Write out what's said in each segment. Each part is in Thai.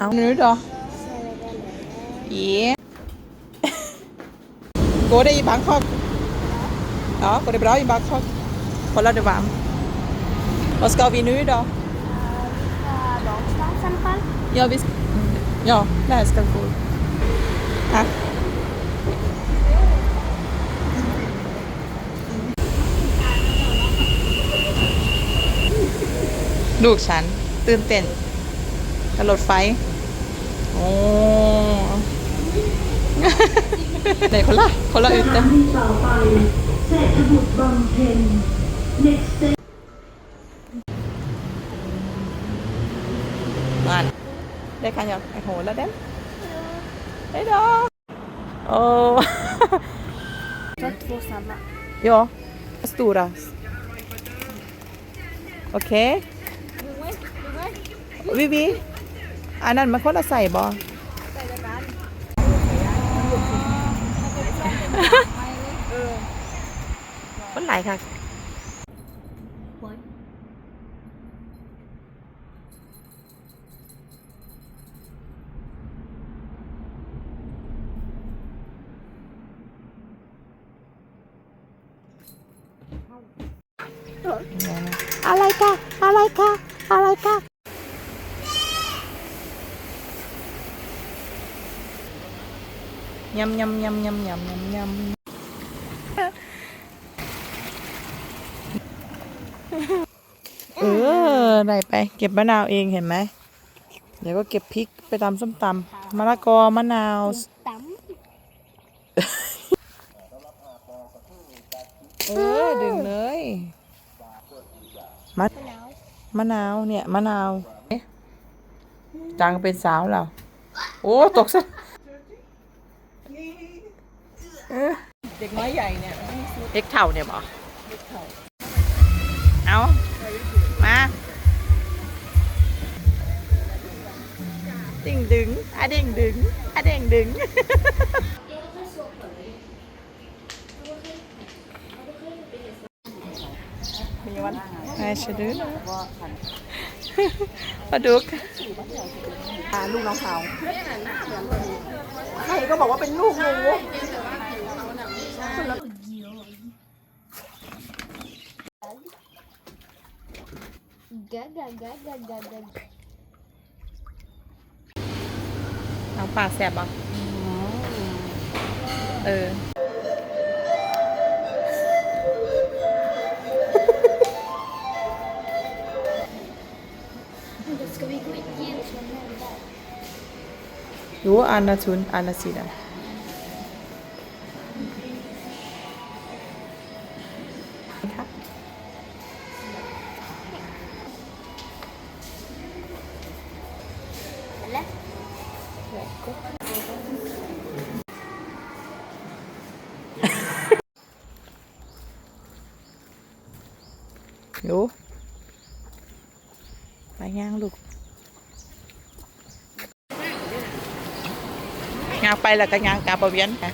เอานื้อดอเย่กูได้ยินบางคอกอ๋อกูได้ไปร้อยบางคอกคนละเดือดบ้ามวอสกาวีนื้อดอ Ja, บิ Ja, det วสกังกูฮะลูกฉันตื่นเต้นกับรถไฟ ไหนคนละคนละอื่นสเต็ถามนีต่อไปเศรษฐบุตรบำเพ็ญ next station Man. Det kan jag hålla den. Hej då! Åh. Ta två samma. ja, stora. Okej. Vi vi อันนั้นมันคนละใส่บอคนไหลายค่ะอะไรคะอะไรคะอะไรคะ ยำยำยำยำยำยำยำเออได้ไป เก็บมะนาวเองเห็นไหม เดี๋ยวก็เก็บพริกไปตำส้มตำมะละกอมะนาว Tắm. เออดึงเลยมะมะนาวเนี่ยมะนาวเอ๊ะจังเป็นสาวแล้วโอ้ตกซะ เออเด็กน้อยใหญ่เนี่ยเด็กเท่าเนี่ยบอเอามาดิ่งดึงอะเด้งดึงอะเด้งดึงมีวันไงชะดื้อปลาดุกอ่าลูกน้องเขาใครก็บอกว่าเป็นลูกงู Gaga, gaga, gaga. น้องปากแสบบ่เออ Ska vi gå igenom där? Jo, andra tun, andra sidan. Ja. Jo. ไปย่างลูกย่างไปแล้วก็ย่างกลับเวียนค่ะ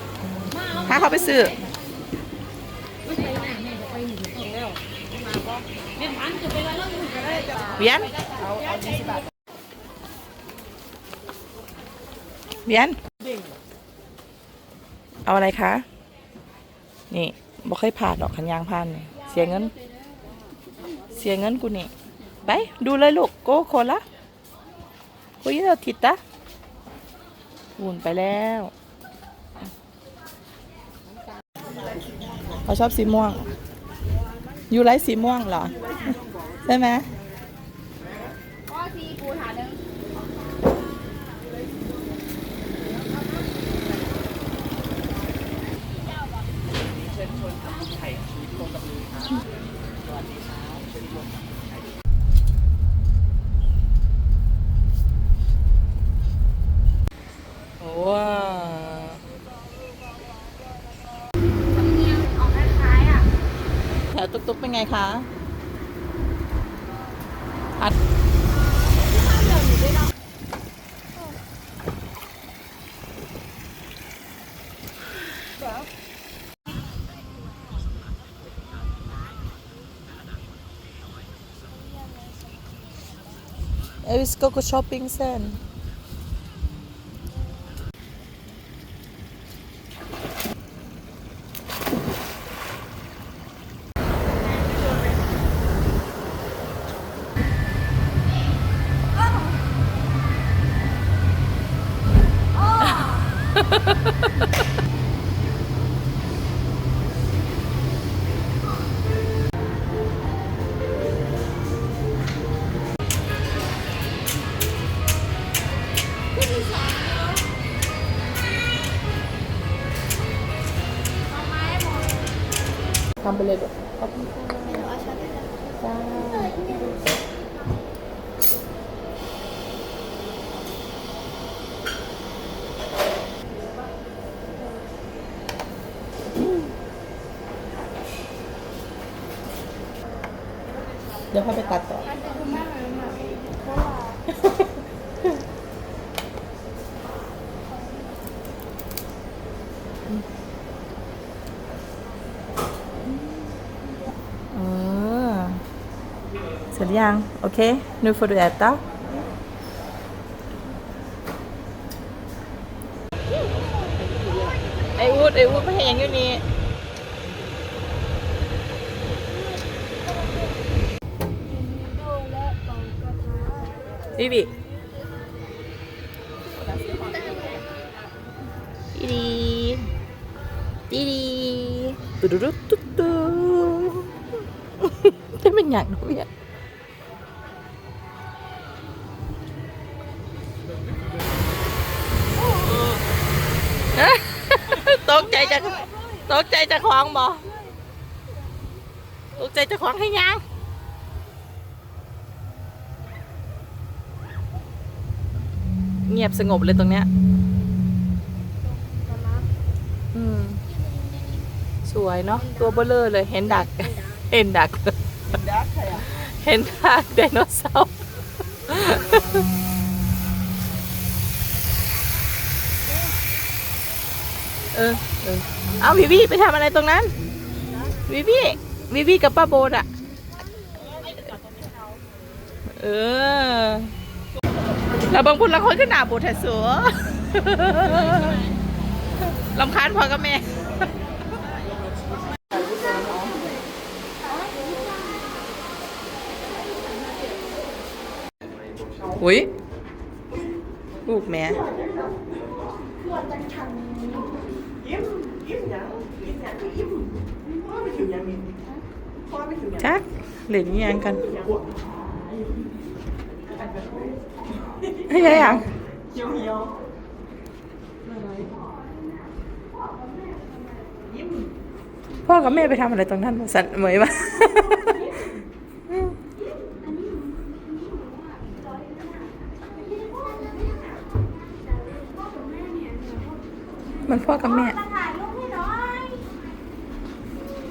พาเขาไปซื้อเวียนเวียน เอาอะไรคะ นี่บ่เคยผ่านดอกขันยางผ่านนี่เสียเงิน เสียเงินกูนี่ไปดูเลยลูกโกโคละคุยเราทิดตะหุ่นไปแล้วเขาชอบสีม่วง อยู่ไรสีม่วงเหรอ ใช่ไหมว้าว สำเนียงออกคล้ายๆอะ แถว ตุ๊กเป็นไงคะอัดเอวิสกโกช้อปปิ้งเซน ทำไปเลยแบบเดี๋ยวพ่อไปตัดต่อ เออ เสร็จยัง โอเค nu får du äta ไออูดไออูดไม่เห็นอยู่นี่บีบีดีดีดีดีตุ๊ดตุ๊ดตุ๊ดตุ๊ดจะเป็นอย่างนู้นเนี่ยตกใจจะต กใจจะคล้องบ่ตกใจจะคล้องให้ยังเงียบสงบเลยตรงเนี้ยอืมสวยเนาะตัวเบลเลอร์เลย เห็นดัก เห็นดักดักใครอะเห็นทากไดโนเสาร์เออเออ เอาวิวีไปทำอะไรตรงนั้นวิวีวิวีกับป้าโบนอะเออเราบางคนละคนขึ้นหนาบูแทสัวลำคาญพอกับแม่อุ้ยลูกแม่ ยิ้มยิ้มหยังยิ้มหยังก็ยิ้มพ่อไม่ถึงหยังนี่พ่อไม่ถึงหยังจักเล่นอิหยังกันให้ยัง เหี่ยวเหี่ยวยิ้ม พ่อกับแม่ไปทำอะไรตรงนั้นวะสันเหมยปะ มันพ่อกับแม่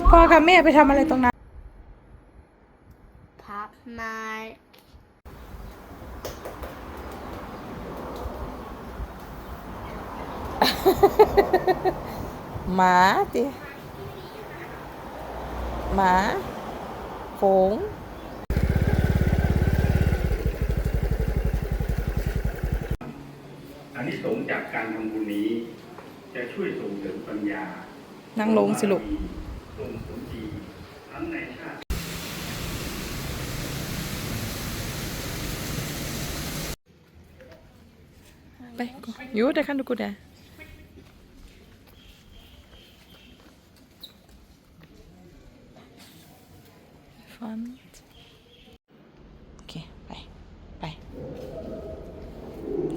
พ่อกับแม่ไปทำอะไรตรงนั้นพับไม้หมาติหมาโขงอันนี้สงส์จากการทำบุญนี้ จะช่วยส่งเสริมปัญญา นั่งลงสิลูกส่งผลดีทั้งในชาติไป gå. Jo, det kan du gå där. Fant. Okej, bye. Bye.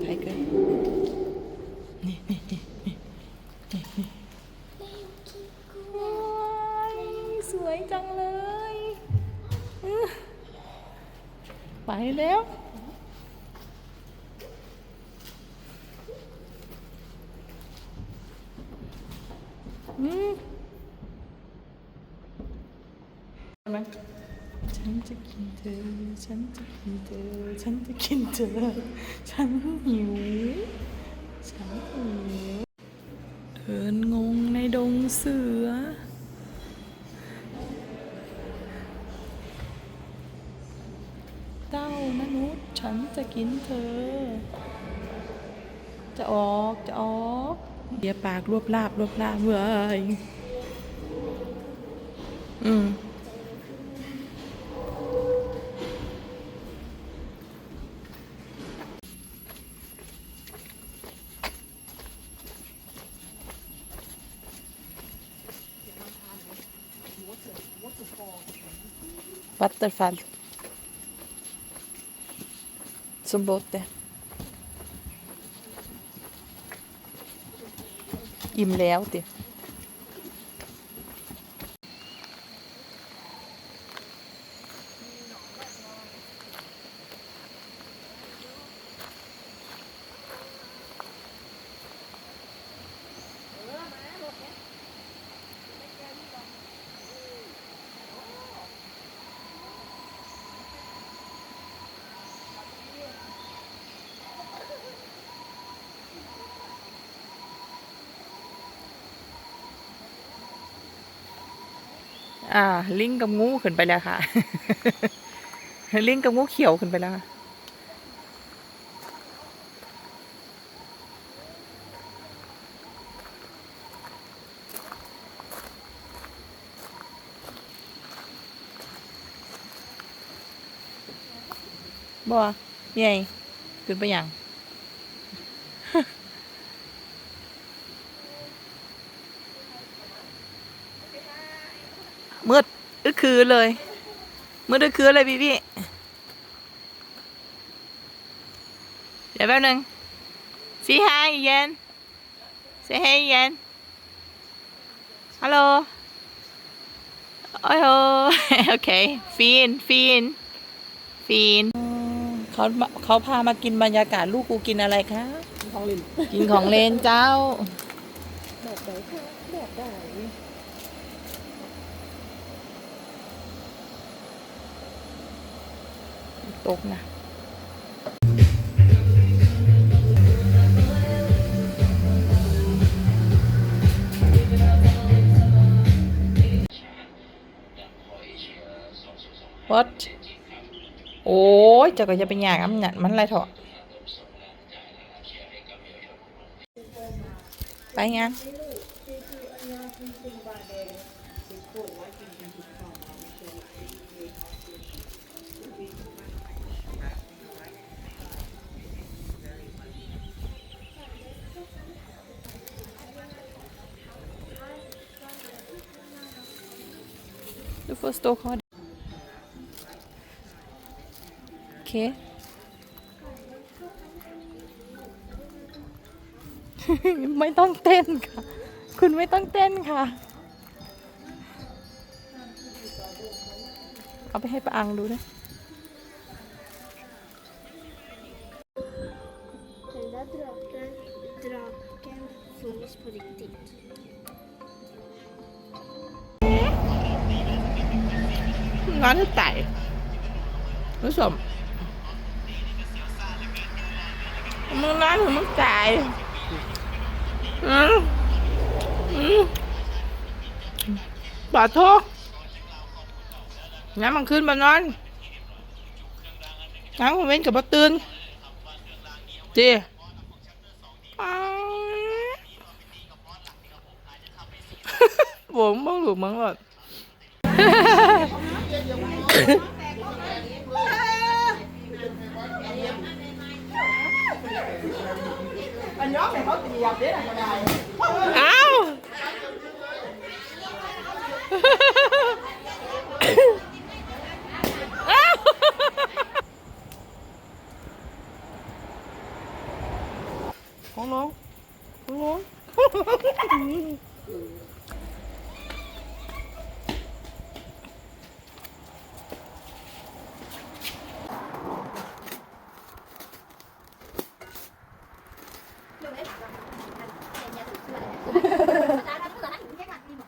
Hej, gud. Nej, nej, nej, nej. Nej, nej. สวยจังเลยอื้อไป แล้ว อืมไหมฉันจะกินเธอ ฉันจะกินเธอ ฉันจะกินเธอ ฉันหิว ฉันหิวเดินงงในดงเสือ จะกินเธอ จะออกจะออกเบียปากรวบลาบรวบลาบเลยอืมวัตเตอร์ฟัล ล้วติ อ่า ลิงกับงูขึ้นไปแล้วค่ะ ลิงกับงูเขียวขึ้นไปแล้วค่ะบ่ใหญ่ขึ้นไปยัง มืดอึ กคือเลยมืดอึกคือเลยพี่พี่เดี๋ยวแป๊บนึง say hi เย็น say hi เย็นฮัลโหลโอ้ยโหโอเคฟีนฟีนฟีนเขามาเขาพามากินบรรยากาศลูกกูกินอะไรคะของลินกินของเลนเจ้าแบบไหนคะแบบไหน ตกนะ What โอ้ยเจะก็จะเป็นอย่างนั้นเนี่ยมันอะไรเถอะไปงาน Du får stå kvar. Okej. ไม่ต้องเต้นค่ะ คุณไม่ต้องเต้นค่ะ เอาไปให้ป้าอังดูนะ ร้านที่ไต่รู้สมมึงร้านถึงมึงจ่ายอืมอืมบาทโทษงั้นมันขึ้นมานอนงั้นมันเว้นกับบ่ตื่นจีผมมึงหรือมึงหรอ อันย้อนให้เขาเตรียมเด้อก็ได้ อ้าว อ้าวของน้องของน้อง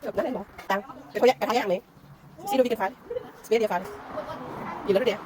เกือบได้เลยบ่ตังเดี๋ยวเขาแยก กระทะแยก